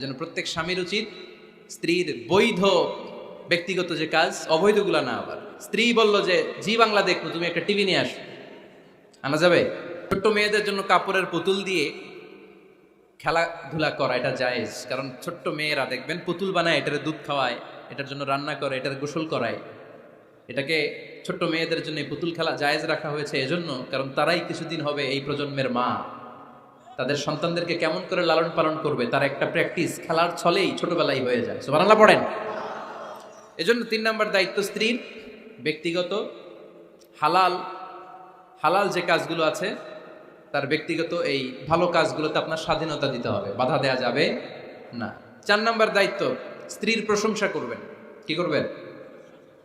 যেন প্রত্যেক স্বামীর উচিত স্ত্রীর বৈধ ব্যক্তিগত যে কাজ, অবৈধগুলা না আবার। স্ত্রী বলল যে, জি বাংলা দেখব, তুমি একটা টিভি নিয়ে আসো। আনা যাবে? ছোট্ট মেয়েদের জন্য কাপড়ের পুতুল দিয়ে খেলাধুলা করা এটা জায়েজ, কারণ ছোট্ট মেয়েরা দেখবেন পুতুল বানায়, এটার দুধ খাওয়ায়, এটার জন্য রান্না করে, এটার গোসল করায়। এটাকে ছোট্ট মেয়েদের জন্য পুতুল খেলা জায়েজ রাখা হয়েছে এজন্য, কারণ তারাই কিছুদিন হবে এই প্রজন্মের মা। তাদের সন্তানদেরকে কেমন করে লালন পালন করবে, তার একটা প্র্যাকটিস খেলার ছলেই ছোটবেলায় হয়ে যায়। সুবহানাল্লাহ, পড়েন। এজন্য তিন নম্বর দায়িত্ব স্ত্রীর, ব্যক্তিগত, হালাল হালাল যে কাজগুলো আছে, তার ব্যক্তিগত এই ভালো কাজগুলোতে আপনার স্বাধীনতা দিতে হবে, বাধা দেয়া যাবে না। চার নম্বর দায়িত্ব, স্ত্রীর প্রশংসা করবেন। কি করবেন?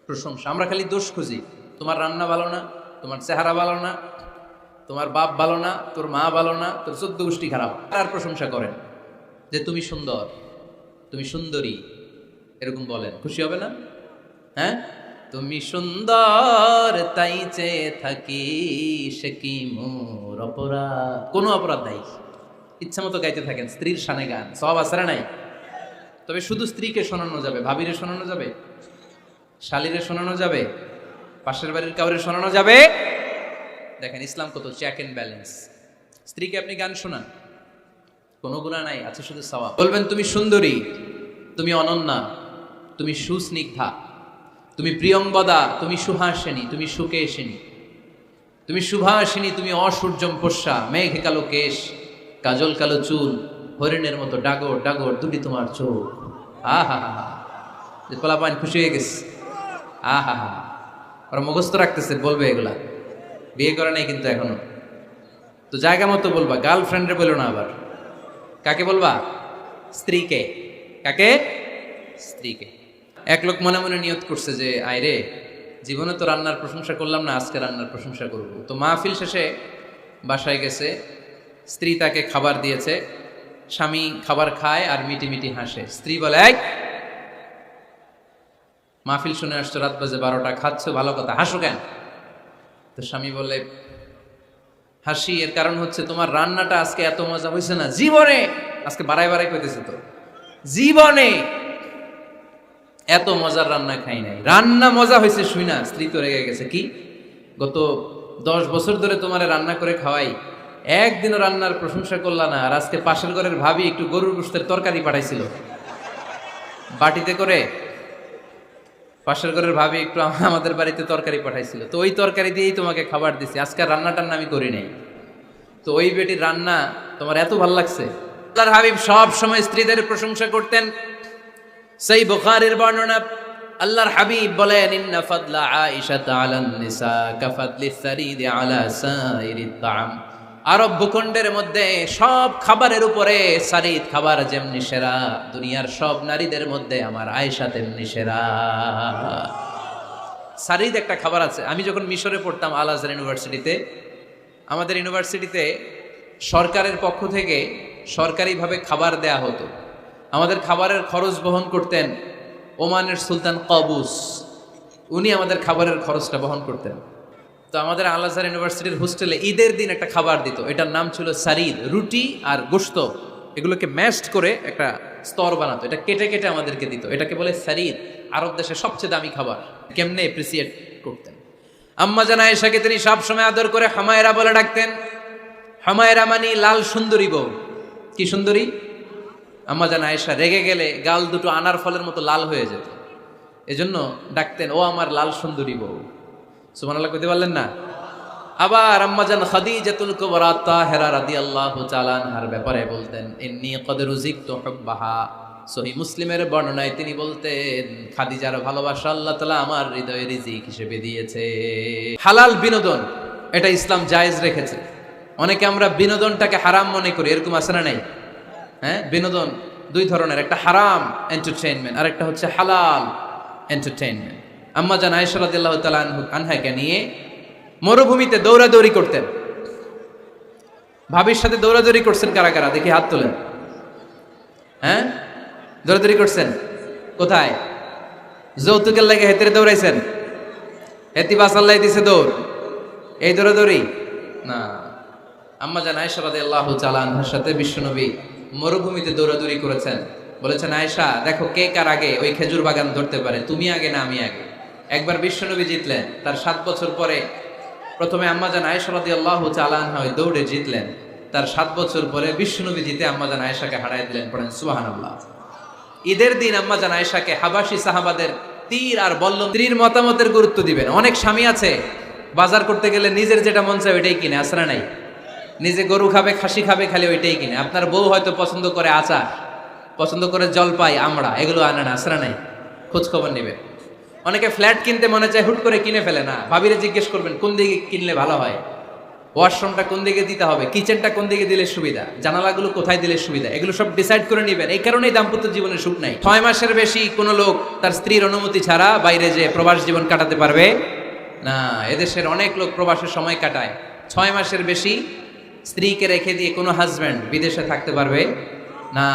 প্রশংসা। আমরা খালি দোষ খুঁজি। তোমার রান্না ভালো না, তোমার চেহারা ভালো না তোমার বাপ ভালো না, তোর মা ভালো না, তোর চোদ্দ গোষ্ঠী খারাপ। তার প্রশংসা করেন? যে তুমি সুন্দর, তুমি সুন্দরী, এরকম বলেন। খুশি হবে না? হ্যাঁ? তুমি সুন্দর, তাই চেয়ে থাকি, সে কি মোর অপরাধ? কোনো অপরাধ নাই। ইচ্ছা মতো গাইতে থাকেন, স্ত্রীর সানে গান। সব আসারে নাই? তবে শুধু স্ত্রীকে শোনানো যাবে। ভাবিরে শোনানো যাবে? শালিরে শোনানো যাবে? পাশের বাড়ির কাউরে শোনানো যাবে? দেখেন, ইসলাম কত? চেক এন্ড ব্যালেন্স স্ত্রীকে আপনি গান শোনান। কোনো গুণা নাই, আছে শুধু সওয়াব। বলবেন, তুমি সুন্দরী, তুমি অনন্যা, তুমি সুস্নিগ্ধা, তুমি প্রিয়ঙ্গদা, তুমি সুহাসিনী, তুমি সুকেশিনী, তুমি সুভাসিনী, তুমি অসূর্যম পোষা মেঘে কালো কেশ, কাজল কালো চুল, হরিণের মতো ডাগর ডাগর, দুটি তোমার চোখ। আহা হা হা পোলাপান খুশি হয়ে গেছে। আহা হা ওরা মুখস্থ রাখতেছে, বলবে এগুলা। বিয়ে করে নাই কিন্তু এখনও। তো জায়গা মতো বলবা গার্লফ্রেন্ডে বলো না আবার। কাকে বলবা? স্ত্রীকে। কাকে? স্ত্রীকে। এক লোক মনে মনে নিয়ত করছে যে, আয় রে, জীবনে তো রান্নার প্রশংসা করলাম না, আজকে রান্নার প্রশংসা করব। তো মাহফিল শেষে বাসায় গেছে, স্ত্রী তাকে খাবার দিয়েছে, স্বামী খাবার খায় আর মিটি মিটি হাসে। স্ত্রী বলে এক মাহফিল শুনে আসছো, রাত বাজে বারোটা, খাচ্ছ, ভালো কথা, হাসো কেন? তো স্বামী বলে হাসি, এর কারণ হচ্ছে তোমার রান্নাটা আজকে এত মজা হয়েছে না। জীবনে, আজকে বাড়াই বাড়াই কইতেছে তো, জীবনে এত মজার রান্না খাই নাই। রান্না মজা হয়েছে শুই না, স্ত্রী তো রেগে গেছে। কি? গত দশ বছর ধরে তোমার রান্না করে খাওয়াই, একদিনও রান্নার প্রশংসা করলা না, আর আজকে পাশের ঘরের ভাবি একটু গরুর গোস্তের তরকারি পাঠাইছিল। বাটিতে করে পাশের ঘরের ভাবি একটু আমাদের বাড়িতে তরকারি পাঠাইছিল। তো ওই তরকারি দিয়েই তোমাকে খাবার দিছি। আজকে রান্না টান্না আমি করি নাই। তো ওই বেটির রান্না তোমার এত ভালো লাগছে? আল্লাহর হাবিব সব সময় স্ত্রীদের প্রশংসা করতেন। সেই বুখারীর বর্ণনা আল্লাহর হাবিব বলেন, ইন্না ফাদলা আয়েশা আলান নিসা কাফাদলি সারিদ আলা সাইরিত তাআম। আরব ভূখণ্ডের মধ্যে সব খাবারের উপরে সারিদ খাবার যেমনি সেরা, দুনিয়ার সব নারীদের মধ্যে আমার আয়েশা তেমনি সেরা। সারিদ একটা খাবার আছে। আমি যখন মিশরে পড়তাম আল আজহার ইউনিভার্সিটিতে, আমাদের ইউনিভার্সিটিতে সরকারের পক্ষ থেকে সরকারিভাবে খাবার দেয়া হতো। আমাদের খাবারের খরচ বহন করতেন ওমানের সুলতান কবুস। উনি আমাদের খাবারের খরচটা বহন করতেন। তো আমাদের আল আজহার ইউনিভার্সিটির হোস্টেলে ঈদের দিন একটা খাবার দিত। এটার নাম ছিল সারিদ, রুটি আর গোস্ত এগুলোকে ম্যাশড করে একটা স্তর বানাতো। এটা কেটে কেটে আমাদেরকে দিত। এটাকে বলে সারিদ, আরব দেশের সবচেয়ে দামি খাবার। কেমনে এপ্রিসিয়েট করতেন। আম্মা জানা এসাকে তিনি সবসময় আদর করে হামায়রা বলে ডাকতেন, হামায়রা মানি লাল সুন্দরী বউ। কি সুন্দরী? আম্মা জানা আয়েশা রেগে গেলে গাল দুটো আনার ফলের মতো লাল হয়ে যেত। এজন্য ডাকতেন, ও আমার লাল সুন্দরী বউ। সুবহানাল্লাহ কইতে পারলেন না? আবার আম্মাজান খাদিজাতুল কুবরা তাহেরা রাদিয়াল্লাহু তাআলা আনহার ব্যাপারে বলতেন, ইন্নী কদ রুজিকতু হুব্বাহা। সহি মুসলিমের বর্ণনায় তিনি বলতেন, খাদিজার ভালোবাসা আল্লাহ তাআলা আমার হৃদয়ে রিজিক হিসেবে দিয়েছে। হালাল বিনোদন, এটা ইসলাম জায়েজ রেখেছে। অনেকে আমরা বিনোদনটাকে হারাম মনে করি, এরকম আছে না নাই? হ্যাঁ বিনোদন দুই ধরনের, একটা হারাম এন্টারটেইনমেন্ট আর একটা হচ্ছে হালাল এন্টারটেইনমেন্ট। আম্মা জান আয়েশা রাদিয়াল্লাহু তাআলা আনহাকে নিয়ে মরুভূমিতে দৌড়াদৌড়ি করতেন। ভাবির সাথে দৌড়াদৌড়ি করছেন কারা কারা? দেখি হাত তোলেন। হ্যাঁ? দৌড়াদৌড়ি করছেন? কোথায়? যৌতুকের লাগে হেতেরে দৌড়াইছেন? হেতি বাসাল্লাই দিছে দৌড়। এই দৌড়াদৌড়ি? না। আম্মা জান আয়েশা রাদিয়াল্লাহু তাআলা আনহার সাথে বিশ্বনবী মরুভূমিতে দৌড়াদৌড়ি করেছেন। বলেছেন, আয়েশা, দেখো কে কার আগে ওই খেজুর বাগান ধরতে পারে? তুমি আগে না আমি আগে। একবার বিশ্বনবী জিতলেন, তার সাত বছর পরে প্রথমে আম্মাজান আয়েশা রাদি আল্লাহ চালান হয় দৌড়ে জিতলেন। তার সাত বছর পরে বিশ্বনবী জিতে আম্মাজান আয়েশাকে হারাই দিলেন পড়েন সুবাহান আল্লাহ ঈদের দিন আম্মাজান আয়েশাকে হাবাসি সাহাবাদের তীর আর বল্ল স্ত্রীর মতামতের গুরুত্ব দিবেন। অনেক স্বামী আছে, বাজার করতে গেলে নিজের যেটা মন চায় ওইটাই কিনে আসরা নাই? নিজে গরু খাবে, খাসি খাবে, খালি ওইটাই কিনে। আপনার বউ হয়তো পছন্দ করে আচার, পছন্দ করে জলপাই, আমড়া, এগুলো আনে না আসরা নাই? খোঁজ খবর নেবেন। অনেকে ফ্ল্যাট কিনতে মনে চায়, হুট করে কিনে ফেলে। না, ভাবিরে জিজ্ঞেস করবেন, কোন দিকে কিনলে ভালো হয়? ওয়াশরুমটা কোন দিকে দিতে হবে? কিচেনটা কোন দিকে দিলে সুবিধা? জানালাগুলো কোথায় দিলে সুবিধা? এগুলো সব ডিসাইড করে নেবেন। এই কারণেই দাম্পত্য জীবনে সুখ নাই। ছয় মাসের বেশি কোনো লোক তার স্ত্রীর অনুমতি ছাড়া বাইরে যে প্রবাস জীবন কাটাতে পারবে? না, এদেশের অনেক লোক প্রবাসের সময় কাটায়। ছয় মাসের বেশি স্ত্রীকে রেখে দিয়ে কোনো হাজব্যান্ড বিদেশে থাকতে পারবে? না,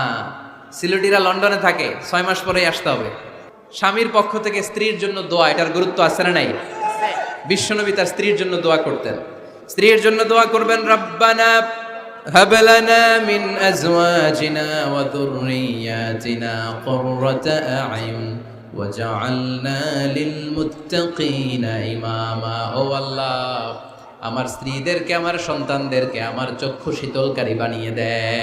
সিলেটিরা লন্ডনে থাকে। ছয় মাস পরেই আসতে হবে। স্বামীর পক্ষ থেকে স্ত্রীর জন্য দোয়া এটার গুরুত্ব আছে না নাই বিশ্বনবী তার স্ত্রীর জন্য দোয়া করতেন স্ত্রীর জন্য দোয়া করবেন রব্বানা هب لنا من أزواجنا وذرياتنا قرة أعين وجعلنا للمتقين إماما ও আল্লাহ আমার স্ত্রীদেরকে আমার সন্তানদেরকে আমার চক্ষু শীতলকারী বানিয়ে দেয়